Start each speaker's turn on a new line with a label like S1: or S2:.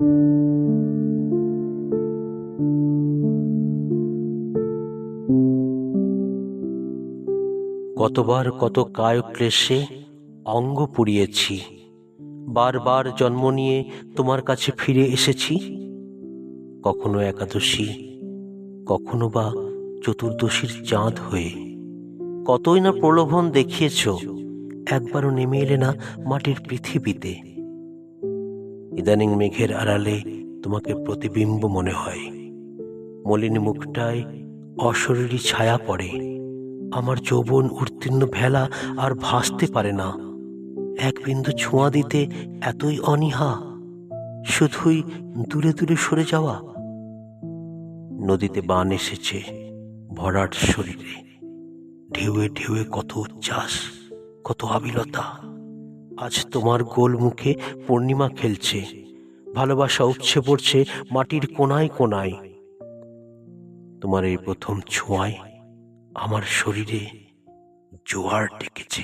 S1: কতবার কত কায় ক্লেশে অঙ্গ পুড়িয়েছি। বারবার জন্ম নিয়ে তোমার কাছে ফিরে এসেছি। কখনো একাদশী, কখনো বা চতুর্দশীর চাঁদ হয়ে। কতই না প্রলোভন দেখিয়েছ, একবারও নেমে এলে না মাটির পৃথিবীতে। ইদানিং মেঘের আড়ালে তোমাকে প্রতিবিম্ব মনে হয়। মলিন মুখটায় অশরীরী ছায়া পড়ে। আমার যৌবন উত্তীর্ণ ভেলা আর ভাসতে পারে না। এক বিন্দু ছোঁয়া দিতে এতই অনীহা। শুধুই দূরে দূরে সরে যাওয়া। নদীতে বান এসেছে ভরাট শরীরে। ঢেউয়ে ঢেউয়ে কত উচ্ছ্বাস, কত আবিলতা। আজ তোমার গোল মুখে পূর্ণিমা খেলছে। ভালোবাসা উপছে পড়ছে মাটির কোনায় কোনায়। তোমার এই প্রথম ছোঁয়ায় আমার শরীরে জোয়ার ডেকেছে।